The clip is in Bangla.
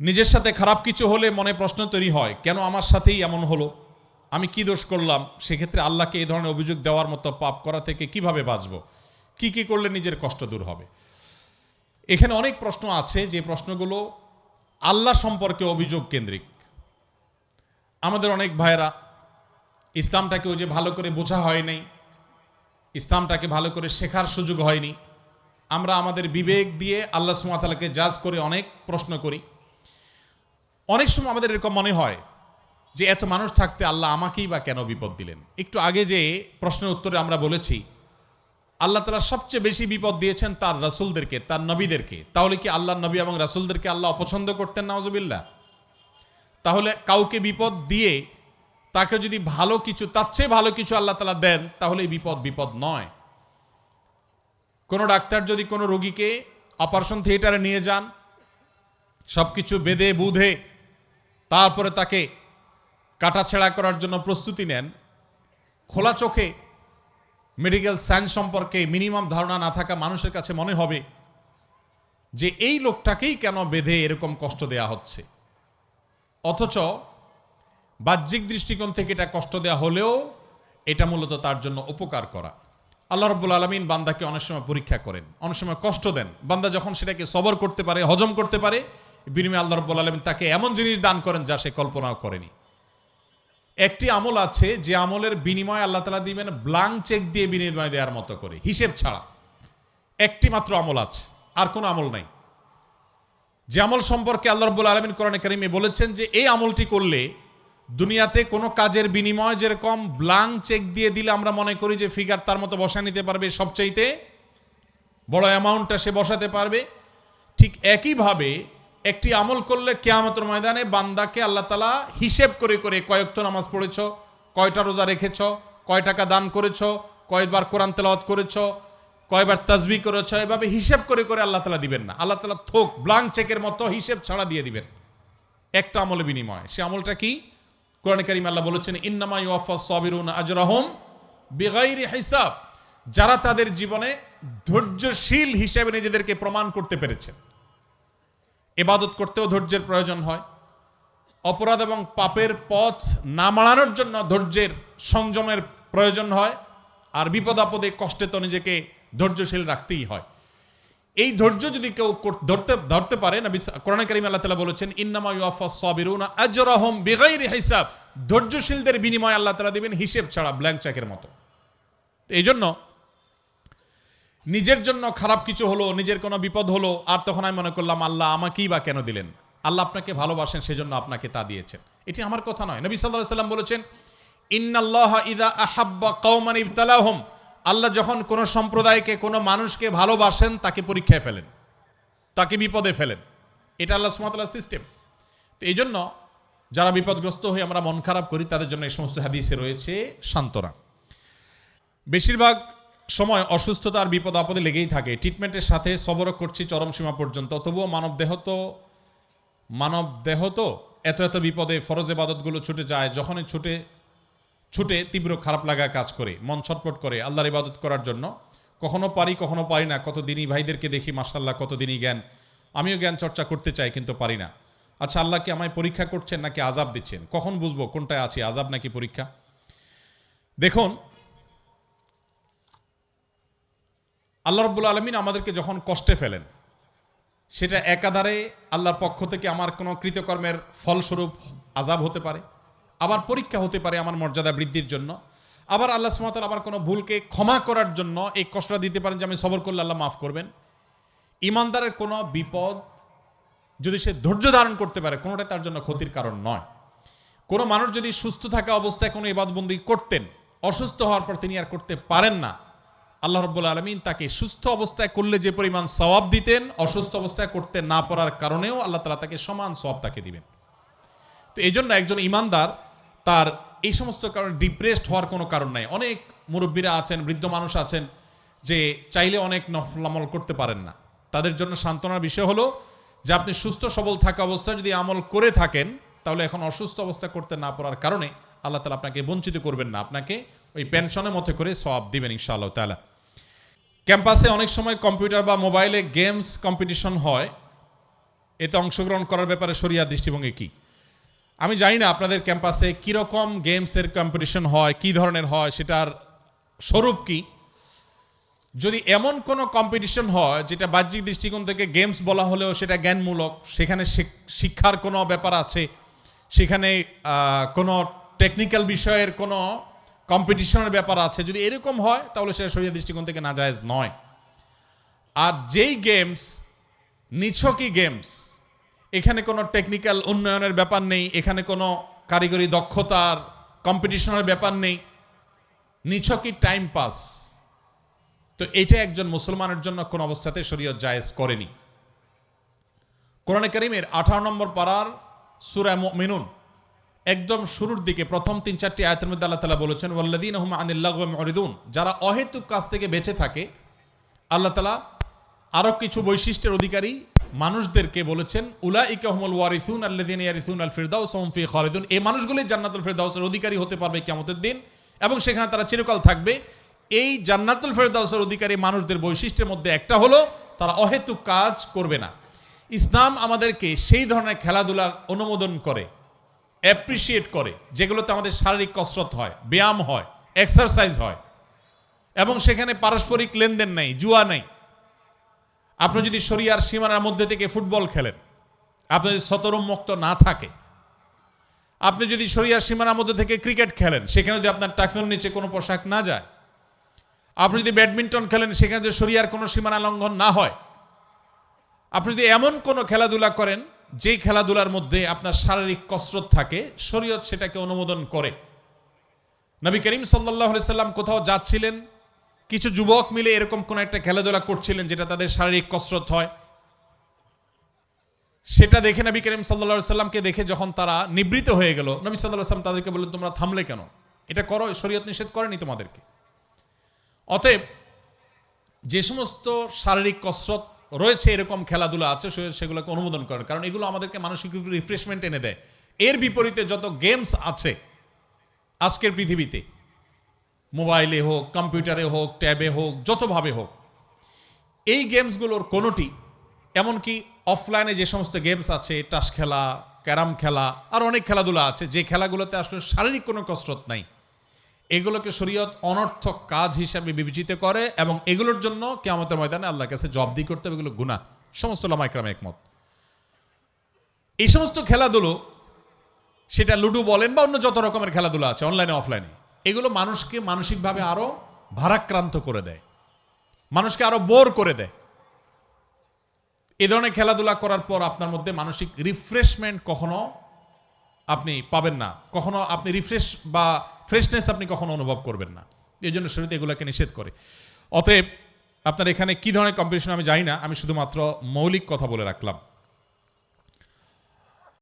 নিজের সাথে খারাপ কিছু হলে মনে প্রশ্ন তৈরি হয়, কেন আমার সাথেই এমন হলো? আমি কি দোষ করলাম? সেক্ষেত্রে আল্লাহকে এই ধরনের অভিযোগ দেওয়ার মতো পাপ করা থেকে কীভাবে বাঁচব? কি কি করলে নিজের কষ্ট দূর হবে? এখানে অনেক প্রশ্ন আছে, যে প্রশ্নগুলো আল্লাহ সম্পর্কে অভিযোগ কেন্দ্রিক। আমাদের অনেক ভাইয়েরা, ইসলামটাকে ওই যে ভালো করে বোঝা হয় নাই, ইসলামটাকে ভালো করে শেখার সুযোগ হয়নি। আমরা আমাদের বিবেক দিয়ে আল্লাহ সুমাতালাকে জাজ করে অনেক প্রশ্ন করি। অনেক সময় আমাদের এরকম মনে হয় যে এত মানুষ থাকতে আল্লাহ আমাকেই বা কেন বিপদ দিলেন? একটু আগে যে প্রশ্নের উত্তরে আমরা বলেছি, আল্লাহ তালা সবচেয়ে বেশি বিপদ দিয়েছেন তার রাসুলদেরকে, তার নবীদেরকে। তাহলে কি আল্লাহ নবী এবং রাসুলদেরকে আল্লাহ অপছন্দ করতেন? নওয়াজবিল্লা তাহলে কাউকে বিপদ দিয়ে তাকে যদি ভালো কিছু, তার চেয়ে ভালো কিছু আল্লাহ তালা দেন, তাহলে এই বিপদ বিপদ নয়। কোনো ডাক্তার যদি কোনো রোগীকে অপারেশন থিয়েটারে নিয়ে যান সব কিছু বেঁধে বুধে তারপরে তাকে কাটাছেড়া করার জন্য প্রস্তুতি নেন। খোলা চোখে মেডিকেল সায়েন্স সম্পর্কে মিনিমাম ধারণা না থাকা মানুষের কাছে মনে হবে যে এই লোকটাকেই কেন বেঁধে এরকম কষ্ট দেয়া হচ্ছে। অথচ বাহ্যিক দৃষ্টিকোণ থেকে এটা কষ্ট দেয়া হলেও এটা মূলত তার জন্য উপকার করা। আল্লাহ রব্বুল আলমিন বান্দাকে অনেক সময় পরীক্ষা করেন, অনেক সময় কষ্ট দেন। বান্দা যখন সেটাকে সবর করতে পারে, হজম করতে পারে বিনিময়ে আল্লাহ রব্বুল আলমিন তাকে এমন জিনিস দান করেন যা সে কল্পনাও করেনি। একটি আমল আছে, যে আমলের বিনিময় আল্লাহ তালা দিবেন ব্লাঙ্ক চেক দিয়ে বিনিময় দেওয়ার মতো করে, হিসেব ছাড়া। একটি মাত্র আমল আছে, আর কোনো আমল নাই। যে আমল সম্পর্কে আল্লাহ রব্বুল আলমিন কোরআন কারিমে বলেছেন যে, এই আমলটি করলে দুনিয়াতে কোনো কাজের বিনিময় যেরকম ব্লাঙ্ক চেক দিয়ে দিলে আমরা মনে করি যে ফিগার তার মতো বসা নিতে পারবে সবচাইতে বড় অ্যামাউন্টটা সে বসাতে পারবে। ঠিক একইভাবে একটি আমল করলে কেয়ামতের ময়দানে বান্দাকে আল্লাহ তালা হিসেব করে করে কয়েকত নামাজ পড়েছ, কয়টা রোজা রেখেছ, কয় টাকা দান করেছ, কয়বার কোরআন তেলাওয়াত করেছ, কয়বার তাজবি করেছ, এভাবে হিসেব করে করে আল্লাহ তালা দিবেন না। আল্লাহ তালা থোক ব্লাঙ্ক চেকের মতো হিসেব ছাড়া দিয়ে দিবেন। একটা আমলে বিনিময়। সে আমলটা কি? কোরআন কারিম আল্লাহ বলেছেন, ইন্নামা ইউফা সাবিরুন আজরাহম বেগাইরি হিসাব। যারা তাদের জীবনে ধৈর্যশীল হিসেবে নিজেদেরকে প্রমাণ করতে পেরেছেন এবাদত করতেও ধৈর্যের প্রয়োজন হয়। অপরাধ এবং পাপের পথ না মাড়ানোর জন্য ধৈর্যের সংযমের প্রয়োজন হয়। আর বিপদ আপদে কষ্টে তো নিজেকে ধৈর্যশীল রাখতেই হয়। এই ধৈর্য যদি কেউ ধরতে ধরতে পারে না কোরআন করিম আল্লাহ তালা বলেছেন, ইন্নামা ইউফা সাবিরুনা আজরাহম বেগাইরি হিসাব। ধৈর্যশীলদের বিনিময় আল্লাহ তালা দিবেন হিসেব ছাড়া ব্ল্যাঙ্ক চেকের মতো। এই জন্য নিজের জন্য খারাপ কিছু হলো, নিজের কোনো বিপদ হলো, আর তখন আমি মনে করলাম, আল্লাহ আমাকেই বা কেন দিলেন? আল্লাহ আপনাকে ভালোবাসেন, সেজন্য আপনাকে তা দিয়েছেন। এটি আমার কথা নয়। নবী সাল্লাহ সাল্লাম বলেছেন, ইন্নাল্লাহ ইদা আহাব্বা কৌমান ইবতালাহম। আল্লাহ যখন কোনো সম্প্রদায়কে, কোনো মানুষকে ভালোবাসেন, তাকে পরীক্ষায় ফেলেন, তাকে বিপদে ফেলেন। এটা আল্লাহ সুমাতাল্লাহ সিস্টেম। তো এই জন্য যারা বিপদগ্রস্ত হয়ে আমরা মন খারাপ করি, তাদের জন্য এই সমস্ত হাদিসে রয়েছে সান্ত্বনা। বেশিরভাগ সময় অসুস্থতা আর বিপদ আপদে লেগেই থাকে। ট্রিটমেন্টের সাথে সবরও করছি চরম সীমা পর্যন্ত। তবুও মানব দেহ তো, মানব দেহ তো এত এত বিপদে, ফরজ এবাদতগুলো ছুটে যায়, যখনই ছুটে ছুটে তীব্র খারাপ লাগা কাজ করে, মন ছটপট করে আল্লাহর ইবাদত করার জন্য। কখনো পারি কখনো পারি না কত দিনই ভাইদেরকে দেখি মাসাল্লাহ কত দিনই জ্ঞান। আমিও জ্ঞান চর্চা করতে চাই, কিন্তু পারি না। আচ্ছা আল্লাহ কি আমায় পরীক্ষা করছেন নাকি আজাব দিচ্ছেন? কখন বুঝব কোনটায় আছি? আজাব নাকি পরীক্ষা? দেখুন আল্লাহ রব্বুল আলমিন আমাদেরকে যখন কষ্টে ফেলেন, সেটা একাধারে আল্লাহর পক্ষ থেকে আমার কোনো কৃতকর্মের ফলস্বরূপ আজাব হতে পারে, আবার পরীক্ষা হতে পারে আমার মর্যাদা বৃদ্ধির জন্য, আবার আল্লাহ সুমাতাল আমার কোনো ভুলকে ক্ষমা করার জন্য এই কষ্টটা দিতে পারেন যে আমি সবর করলে আল্লাহ মাফ করবেন। ইমানদারের কোনো বিপদ যদি সে ধৈর্য ধারণ করতে পারে, কোনোটাই তার জন্য ক্ষতির কারণ নয়। কোনো মানুষ যদি সুস্থ থাকা অবস্থায় কোনো ইবাদবন্দি করতেন, অসুস্থ হওয়ার পর তিনি আর করতে পারেন না। আল্লাহ রব্বুল আলমিন তাকে সুস্থ অবস্থায় করলে যে পরিমাণ সওয়াব দিতেন, অসুস্থ অবস্থায় করতে না পারার কারণেও আল্লাহ তালা তাকে সমান সওয়াব তাকে দিবেন। তো এই জন্য একজন ইমানদার তার এই সমস্ত কারণে ডিপ্রেসড হওয়ার কোনো কারণ নাই। অনেক মুরব্বীরা আছেন, বৃদ্ধ মানুষ আছেন, যে চাইলে অনেক নফল আমল করতে পারেন না। তাদের জন্য সান্ত্বনার বিষয় হলো যে আপনি সুস্থ সবল থাকা অবস্থায় যদি আমল করে থাকেন, তাহলে এখন অসুস্থ অবস্থা করতে না পারার কারণে আল্লাহ তালা আপনাকে বঞ্চিত করবেন না। আপনাকে ওই পেনশনের মতো করে সব দিবেন ইনশাআল্লাহ তালা ক্যাম্পাসে অনেক সময় কম্পিউটার বা মোবাইলে গেমস কম্পিটিশন হয়। এতে অংশগ্রহণ করার ব্যাপারে সরিয়া দৃষ্টিভঙ্গি কি? আমি জানি না আপনাদের ক্যাম্পাসে কীরকম গেমসের কম্পিটিশন হয়, কি ধরনের হয়, সেটার স্বরূপ কি। যদি এমন কোনো কম্পিটিশন হয়, যেটা বাহ্যিক দৃষ্টিকোণ থেকে গেমস বলা হলেও সেটা জ্ঞানমূলক, সেখানে শিক্ষার কোনো ব্যাপার আছে, সেখানে কোনো টেকনিক্যাল বিষয়ের কোনো কম্পিটিশনের ব্যাপার আছে। যদি এরকম হয়, তাহলে সেটা শরীর দৃষ্টিকোণ থেকে না নাজায়েজ নয়। আর যেই গেমস নিছকই গেমস এখানে কোনো টেকনিক্যাল উন্নয়নের ব্যাপার নেই, এখানে কোনো কারিগরি দক্ষতার কম্পিটিশনের ব্যাপার নেই। নিছকই টাইম পাস তো এটা একজন মুসলমানের জন্য কোন অবস্থাতে শরীয়ত জায়েজ করেনি। কোরআনে করিমের আঠারো নম্বর পাড়ার সুরা মিনুন একদম শুরুর দিকে প্রথম তিন চারটি আয়াতের মধ্যে আল্লাহ তালা বলেছেন ওয়াল্লাদিন হুম আনিল্লাহ মরিদুন। যারা অহেতুক কাজ থেকে বেঁচে থাকে, আল্লাহ তালা আরও কিছু বৈশিষ্ট্যের অধিকারী মানুষদেরকে বলেছেন উলা ইকাহমুল ওয়ারিসুন আল্লাদিন ইয়ারিসুন আল ফিরদাউস, হুম ফি খালিদুন। এই মানুষগুলি জান্নাতুল ফিরদাউসের অধিকারী হতে পারবে কিয়ামতের দিন এবং সেখানে তারা চিরকাল থাকবে। এই জান্নাতুল ফেরদাউসের অধিকারী মানুষদের বৈশিষ্ট্যের মধ্যে একটা হলো, তারা অহেতুক কাজ করবে না। ইসলাম আমাদেরকে সেই ধরনের খেলাধুলার অনুমোদন করে। অ্যাপ্রিসিয়েট করে, যেগুলোতে আমাদের শারীরিক কসরত হয়, ব্যায়াম হয় এক্সারসাইজ হয়। এবং সেখানে পারস্পরিক লেনদেন নেই, জুয়া নেই। আপনি যদি শরিয়ার সীমানার মধ্যে থেকে ফুটবল খেলেন, আপনি যদি শতরুন্মুক্ত না থাকে, আপনি যদি শরিয়ার সীমানার মধ্যে থেকে ক্রিকেট খেলেন, সেখানে যদি আপনার টাকনোর নিচে কোনো পোশাক না যায়, আপনি যদি ব্যাডমিন্টন খেলেন, সেখানে যদি শরিয়ার কোনো সীমানা লঙ্ঘন না হয়, আপনি যদি এমন কোনো খেলাধুলা করেন যেই খেলাধুলার মধ্যে আপনার শারীরিক কসরত থাকে, শরীয়ত সেটাকে অনুমোদন করে। নবী করিম সাল্লাহ সাল্লাম কোথাও যাচ্ছিলেন, কিছু যুবক মিলে এরকম কোন একটা খেলাধুলা করছিলেন যেটা তাদের শারীরিক কসরত হয়। সেটা দেখে নবী করিম সাল্লা সাল্লামকে দেখে যখন তারা নিবৃত হয়ে গেল, নবী সাল্লাহ সাল্লাম তাদেরকে বললেন, তোমরা থামলে কেন? এটা করো, শরীয়ত নিষেধ করেনি তোমাদেরকে। অতএব যে সমস্ত শারীরিক কসরত রয়েছে এরকম খেলাধুলা আছে সেগুলোকে অনুমোদন করেন কারণ এগুলো আমাদেরকে মানসিক রিফ্রেশমেন্ট এনে দেয়। এর বিপরীতে যত গেমস আছে আজকের পৃথিবীতে, মোবাইলে হোক, কম্পিউটারে হোক, ট্যাবে হোক, যতভাবে হোক, এই গেমসগুলোর কোনোটি, এমনকি অফলাইনে যে সমস্ত গেমস আছে টাস খেলা, ক্যারাম খেলা, আর অনেক খেলাধুলা আছে, যে খেলাগুলোতে আসলে শারীরিক কোনো কসরত নাই। এগুলোকে শরীয়ত অনর্থক কাজ হিসাবে বিবেচিত করে এবং এগুলোর জন্য কেমতের ময়দানে আল্লাহর কাছে জবাবদি করতে হবে। এগুলো গুণা সমস্ত লামাইকরাম একমত। এই সমস্ত খেলাধুলো, সেটা লুডো বলেন বা অন্য যত রকমের খেলাধুলা আছে অনলাইনে অফলাইনে এগুলো মানুষকে মানসিকভাবে আরও ভারাক্রান্ত করে দেয়। মানুষকে আরও বোর করে দেয়। এ ধরনের খেলাধুলা করার পর আপনার মধ্যে মানসিক রিফ্রেশমেন্ট কখনো আপনি পাবেন না। কখনো আপনি রিফ্রেশ বা ফ্রেশনেস আপনি কখনো অনুভব করবেন না। এই জন্য শরীর এগুলোকে নিষেধ করে। অতএব আপনার এখানে কি ধরনের কম্পিটিশন আমি জানি না, আমি শুধুমাত্র মৌলিক কথা বলে রাখলাম।